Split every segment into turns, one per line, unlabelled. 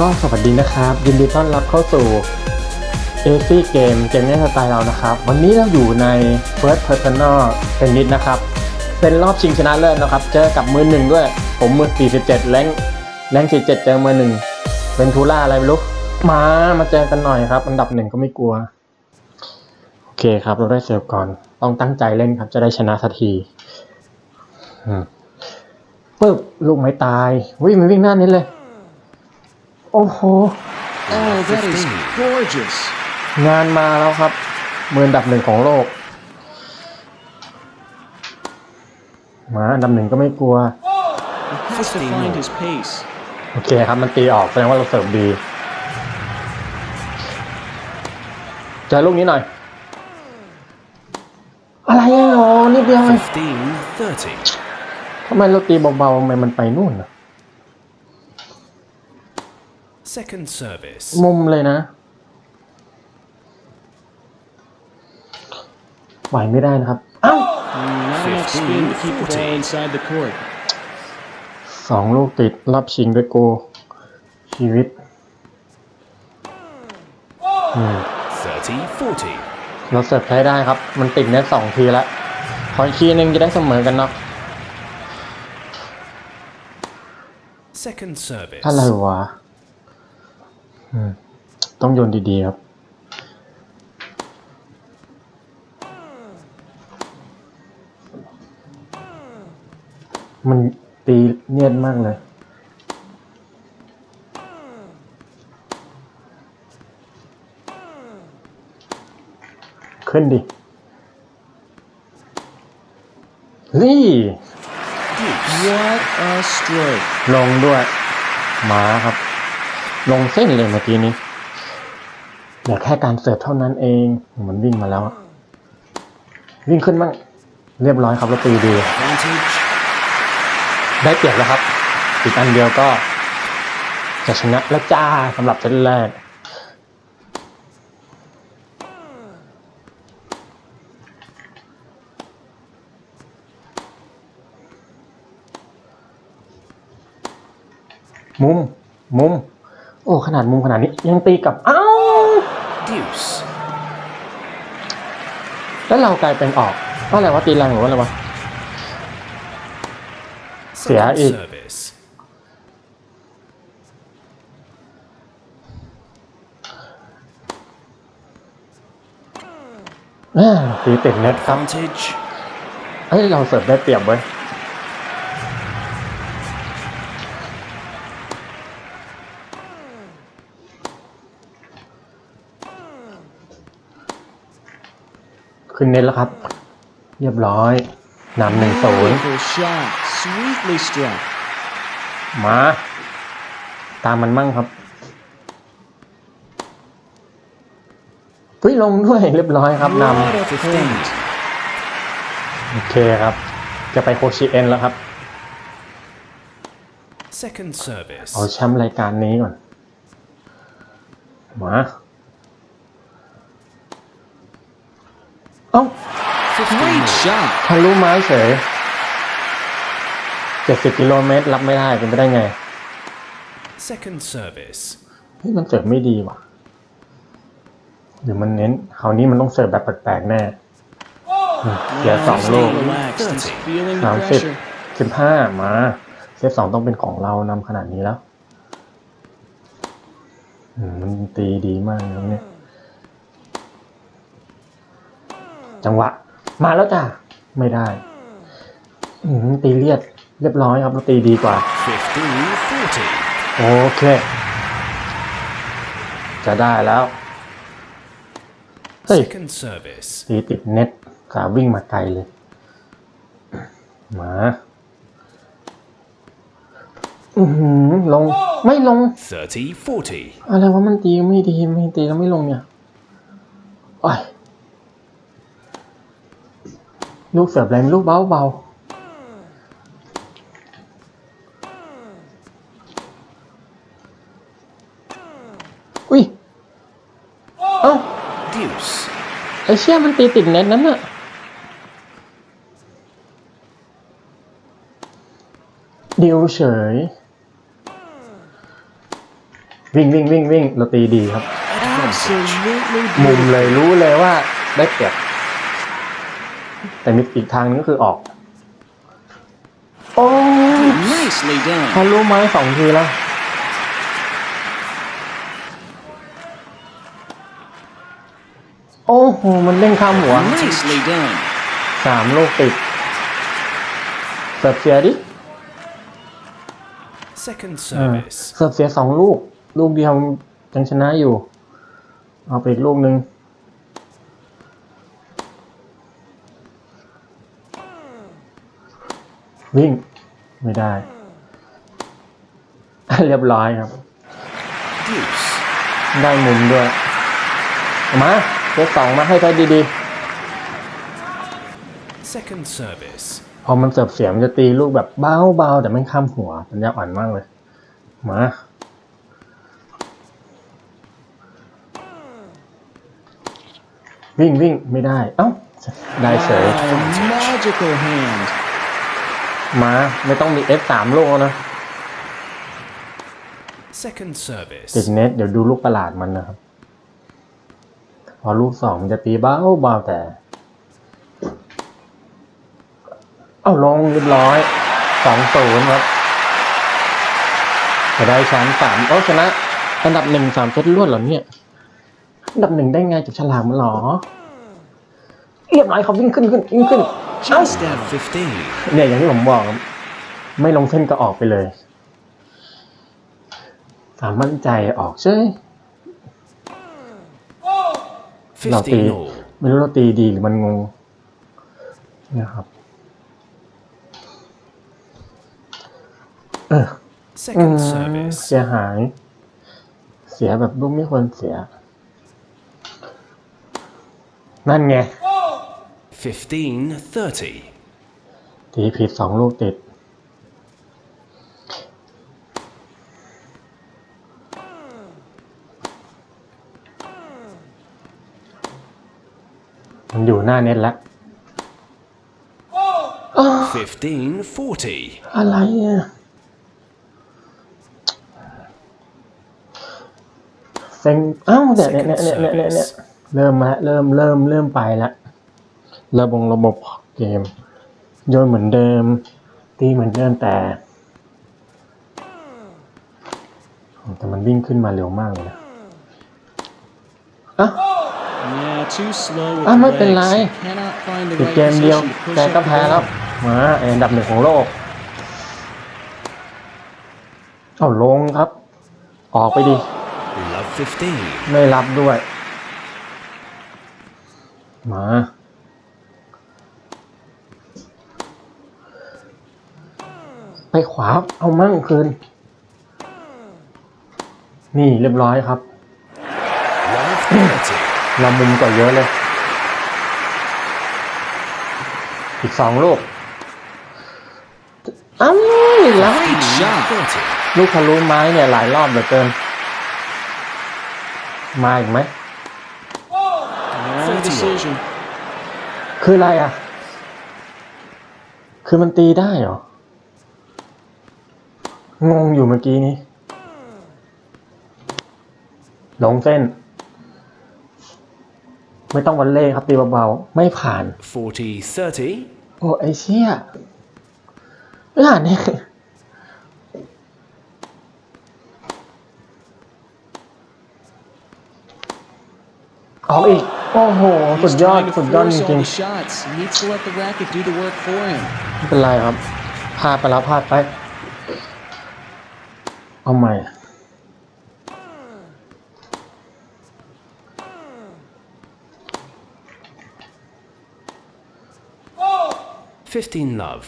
ก็สวัสดีนะครับ ยินดีต้อนรับเข้าสู่ a อซี่เกมเกมง่สไตล์เรานะครับ วันนี้เราอยู่ใน First Personal Tennis นะครับ เป็นรอบชิงชนะเลิศนะครับ เจอกับมือหนึ่งด้วย ผมมือ 47 แรงแรง47 เจอมือหนึ่งเป็นทูล่าอะไรไม่รู้ มามาเจอกันหน่อยครับ อันดับหนึ่งก็ไม่กลัว โอเคครับ เราได้เสิร์ฟก่อน ต้องตั้งใจเล่นครับ จะได้ชนะสักทีปึ๊บลูกไม้ตายวิ่งมันวิ่งหน้านี้เลย โอ้โห
Oh, that is gorgeous.
งานมาแล้วครับ มืออันดับหนึ่งของโลก มาอันดับหนึ่งก็ไม่กลัว
He has to find his pace.
โอเคครับ มันตีออกแสดงว่าเราเสิร์ฟดีเจอลูกนี้หน่อย อะไรอะอ๋อนิดเดียวเอง
15 30.
ทำไมเราตีเบาๆทำไมมันไปนู่นน่ะ
Second service.
มุมเลยนะไหวไม่ได้นะครับ เอ้า
Not enough spin to keep the ball
15,
inside the court.
สองลูกติดรอบชิงด้วยโก ชีวิตอืม
30 40.
เราเสิร์ฟใช้ได้ครับ มันติดเน็ตสองทีแล้วขออีกทีหนึงจะได้เสมอกันเนาะ
Second service.
อะไรวะ อืมต้องโยนดีๆครับ มันตีเนียนมากเลย ขึ้นดินี่
What a stroke.
ลงด้วยหมาครับ ลงเส้นเลยเมื่อกี้นี้เหลือแค่การเสิร์ฟเท่านั้นเองมันวิ่งมาแล้ว วิ่งขึ้นมั่งเรียบร้อยครับแล้วตีดี ได้เปรียบแล้วครับ อีกอันเดียวก็ จะชนะแล้วจ้าสำหรับเซตแรกมุม มุม โอ้ขนาดมุมขนาดนี้ยังตีกลับเอ้า
Deuce.
แล้วเรากลายเป็นออกเพราะอะไรวะตีแรงหรือว่าอะไรวะ
Second
it.
service.
แม่ตีติดเน็ตครับ
Advantage.
เฮ้ยเราเสิร์ฟได้เปรียบเว้ย เน็ตแล้วครับ เรียบร้อยนำหนึ่งศูนย์
Beautiful shot. Sweetly struck.
มา ตามมันมั่งครับเฮ้ยลงด้วยเรียบร้อยครับน
What a point. ำ
โอเคครับ จะไปโคชิเอ็นแล้วครับ
Second service.
เอาแชมป์รายการนี้ก่อน มา เอ้า
Great shot.
ทะลุไม้เฉยเจ็ดสิบกิโลเมตรรับไม่ได้เป็นไปได้ไง
Second service.
เฮ้ยมันเสิร์ฟไม่ดีว่ะหรือมันเน้นคราวนี้มันต้องเสิร์ฟแบบแปลกๆแน่อืมเสียสองลูก
Stay relaxed. He's feeling
สาม
the
สิบ
pressure.
สิบห้ามาเซตสองต้องเป็นของเรานำขนาดนี้แล้วอืมมันตีดีมากเลยเนี่ย จังหวะ มาแล้วจ้ะไม่ได้อืมตีเลียดเรียบร้อยครับเราตีดีกว่า
15 40.
โอเค จะได้แล้วเฮ้ย
Second service.
ตีติดเน็ตสาวิ่งมาไกลเลย มาอือหือลงไม่ลง
30 40.
อะไรวะมันตีไม่ดีไม่ตีแล้วไม่ลงเนี่ยโอ้ย ลูกเสิร์ฟแรงลูกเบาเบาอุ้ย เอ้า
Deuce.
ไอเชี่ยมันตีติดเน็ตนั้นน่ะดิวเฉย วิ่งวิ่งวิ่งวิ่งเราตีดีครับ
Absolutely
มุม
beautiful.
เลยรู้เลยว่าได้เปรียบ แต่มีอีกทางนึงก็คือออกโอ้ย
Nicely done.
ทะลุไม้สองทีแล้วโอ้โห มันเด้งข้ามหัว
Nicely done.
สามลูกติดเสิร์ฟเสียดิ
Second
เออ
service.
เสิร์ฟเสียสองลูก ลูกเดียวยังชนะอยู่ เอาไปอีกลูกหนึ่ง วิ่งไม่ได้ เรียบร้อยครับ
Deuce.
ได้มุมด้วยเอามาเซตสองมาให้ไปดี
Second service.
ๆพอมันเสิร์ฟเสียมันจะตีลูกแบบเบาๆ แต่ไม่ข้ามหัวมันยาอ่อนมากเลย มาวิ่งวิ่งไม่ได้ เอ้า ได้เฉย
Wow, magical hand.
มาไม่ต้องมี F3 ลูกแล้วนะ
Second service.
ติดเน็ตเดี๋ยวดูลูกประหลาดมันนะครับ พอลูกสองมันจะตีเบาเบาๆแต่ เอ้าลงเรียบร้อยสองศูนย์ครับจะได้แชมป์สามโอ้ชนะอันดับหนึ่งสามเซตรวดเหรอเนี่ยอันดับหนึ่งได้ไงจากฉลามมันเหรอ เรียบร้อยเขาวิ่งขึ้นขึ้นวิ่งขึ้น
Just out.
15.
เนี่ยอย่างที่ผมบอกครับไม่ลงเส้นก็ออกไปเลยสามมั่นใจออกใช่ เราตี
15 all.
ไม่รู้เราตีดีหรือมันงงเนี่ยครับเอออื
Second
ม
service.
เสียหาย เสียแบบลูกไม่ควรเสีย นั่นไง
15 30.
ตีผิดสองลูกติด มันอยู่หน้าเน็ตแล้วอ้าว
15 40.
อะไรอะเซ็งเอ้าเนี่ยเนี่ยเนี่ยเนี่ยเนี่ยเนี่ยเริ่มมาเริ่มเริ่มเริ่มไปละ ระบบระบบเกม โยนเหมือนเดิม ตีเหมือนเดิมแต่แต่มันวิ่งขึ้นมาเร็วมากเลยนะอะ
Yeah, too slow with
อะ
the
ไม่เป็นไร
legs. Cannot find the
อีก
right
เกมเดียว
position to push
แต่
up
ก็
the
แพ้แล้ว
ball.
มาอันดับหนึ่งของโลก เอาลงครับ ออกไปดิ
Love 15.
ไม่รับด้วย มา ไปขวาเอามั่งคืน นี่เรียบร้อยครับ
Love 30.
เรามุมกว่าเยอะเลย อีกสองลูกอ้าวแล้ว
Shot.
30.
ลูกทะลุไม้เนี่ยหลายรอบเหลือเกิน มาอีกไหม
Wrong decision.
คืออะไรอะ คือมันตีได้เหรอ งงอยู่เมื่อกี้นี้ลงเส้น ไม่ต้องวันเล่ครับตีเบาๆ ไม่ผ่าน
40 30.
โอ้ไอเชี่ยไม่ผ่านเนี่ยออกอีก โอ้โห สุ
He's
ดยอด
trying to
สุดยอดจ
force
ริ
all
ง
the shots. He needs to let the racket do the work for him.
ๆไม่เป็นไรครับพลาดไปแล้วพลาดไป เอาใหม่
15 love.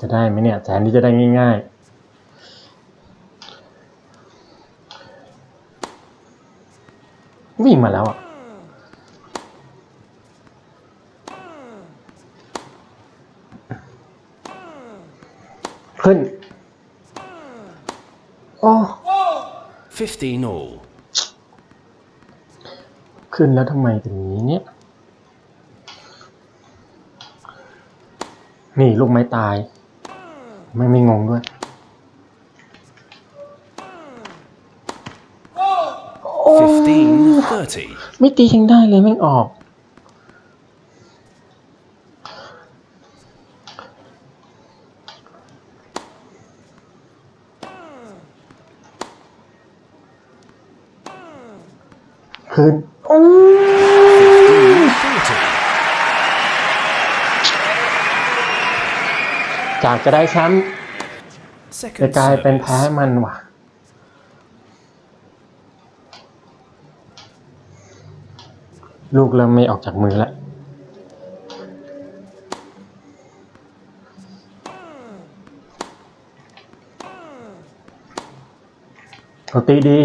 จะได้ไหมเนี่ยแสนที่จะได้ง่ายๆ วิ่งมาแล้วอะขึ้น โอ้
15 all.
ขึ้นแล้วทำไมถึงนี้เนี่ย นี่ลูกไม้ตาย ไม่ไม่งงด้วย
15 30.
ไม่ตียังได้เลยแม่งออก คืนโอ้
40.
จากจะได้แชมป์จะ
Second
กลายเป็น
service.
แพ้มันว่ะลูกเริ่มไม่ออกจากมือแล้วเขาตีดี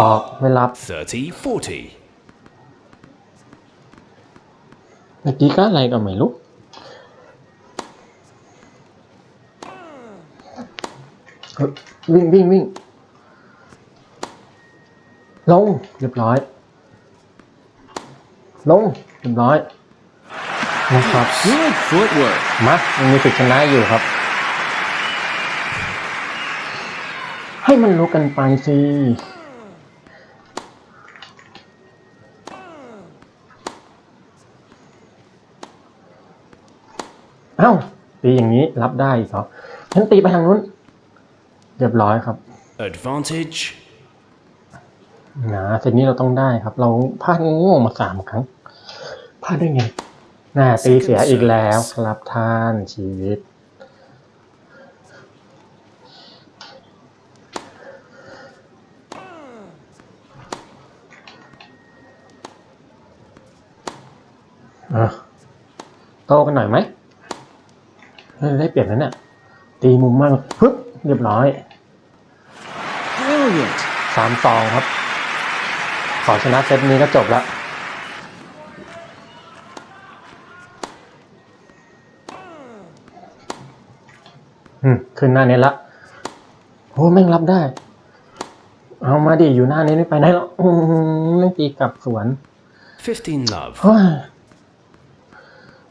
ออกไม่รับ
30 40.
เมื่อกี้ก็อะไรก็ไม่รู้เฮ้ยวิ่งวิ่งวิ่งลงเรียบร้อย ลงเรียบร้อยนะครับ
Good footwork.
มายังมีสิทธิชนะอยู่ครับ ให้มันรู้กันไปสิ อ้าตีอย่างนี้รับได้อีกเหรอฉันตีไปทางนู้น เรียบร้อยครับ
Advantage.
นะเซตนี้เราต้องได้ครับ เราพลาดโง่มาสามครั้งพลาดได้ไงน่าตีเสียอีกแล้วครับท่านชีวิตอะโตกันหน่อยไหมเฮ้ย ได้เปรียบนั้นเนี่ยตีมุมมากปึ๊บเรียบร้อย
Brilliant.
สามสองครับ ขอชนะเซตนี้ก็จบแล้วอืมขึ้นหน้าเน็ตละโอ้แม่งรับได้ เอามาดิอยู่หน้าเน็ตไม่ไปไหนหรอกอืมแม่งตีกลับสวน
15 love.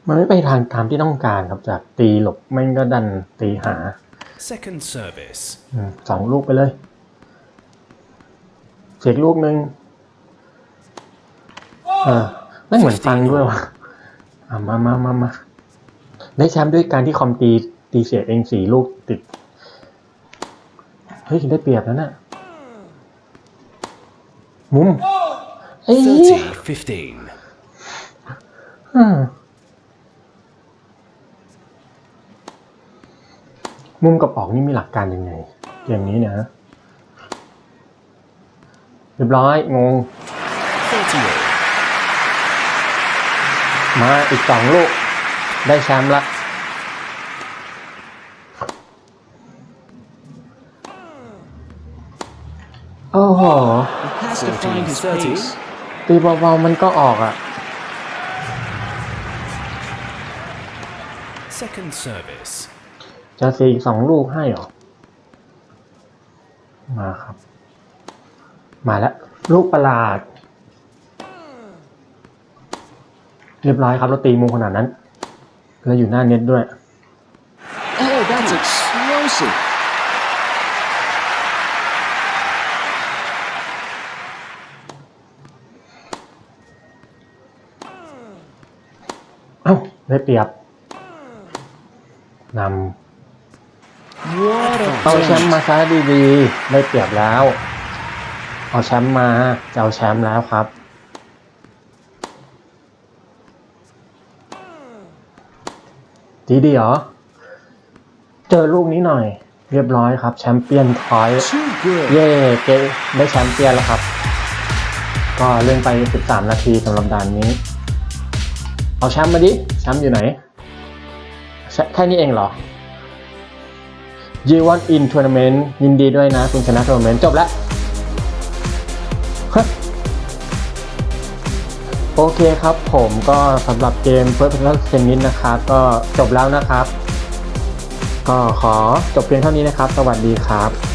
เฮ้ยมันไม่ไปทางตามที่ต้องการครับจากตีหลบแม่งก็ดันตีหา
Second service.
อืมสองลูกไปเลยเสียกลูกหนึ่งเออไม่เหมือนฟังด้วยว่ะอะมามามามาได้แชมป์ด้วยการที่คอมตีตีเสียเองสี่ลูกติด เฮ้ยได้เปรียบแล้วน่ะมุมเอ้ย
30 15.
อื มมุมกับออกนี่มีหลักการยังไงเกมนี้เนี่ยนะเรียบร้อย งง
30 all.
มาอีกสองลูก ได้แชมป์ละโอ้โห
He has to find his
14,
pace.
ตีเบาๆมันก็ออกอะ
Second service.
จะเสียอีกสองลูกให้เหรอ มาครับ มาแล้ว ลูกประหลาด เรียบร้อยครับเราตีมุมขนาดนั้น แล้วอยู่หน้าเน็ตด้วย
Oh, that's explosive.
เอ้าได้เปรียบน
What a ำ
เอาแชมป์
point.
มาซะดีๆได้เปรียบแล้ว เอาแชมป์มาจะเอาแชมป์แล้วครับดีดีเหรอ เจอลูกนี้หน่อย เรียบร้อยครับ แชมเปี้ยนพอยต์
Too good.
เย่เกได้แชมป์เปี้ยนแล้วครับ ก็เล่นไป 13 นาทีสำหรับด่านนี้ เอาแชมป์มาดิ แชมป์อยู่ไหนแชแค่นี้เองเหรอ G1 in Tournament ยินดีด้วยนะ คุณชนะทัวร์นาเมนต์จบแล้วโอเคครับผมก็สำหรับเกม First Person Tennis นะครับ ก็จบแล้วนะครับ ก็ขอจบเพียงเท่านี้นะครับ สวัสดีครับ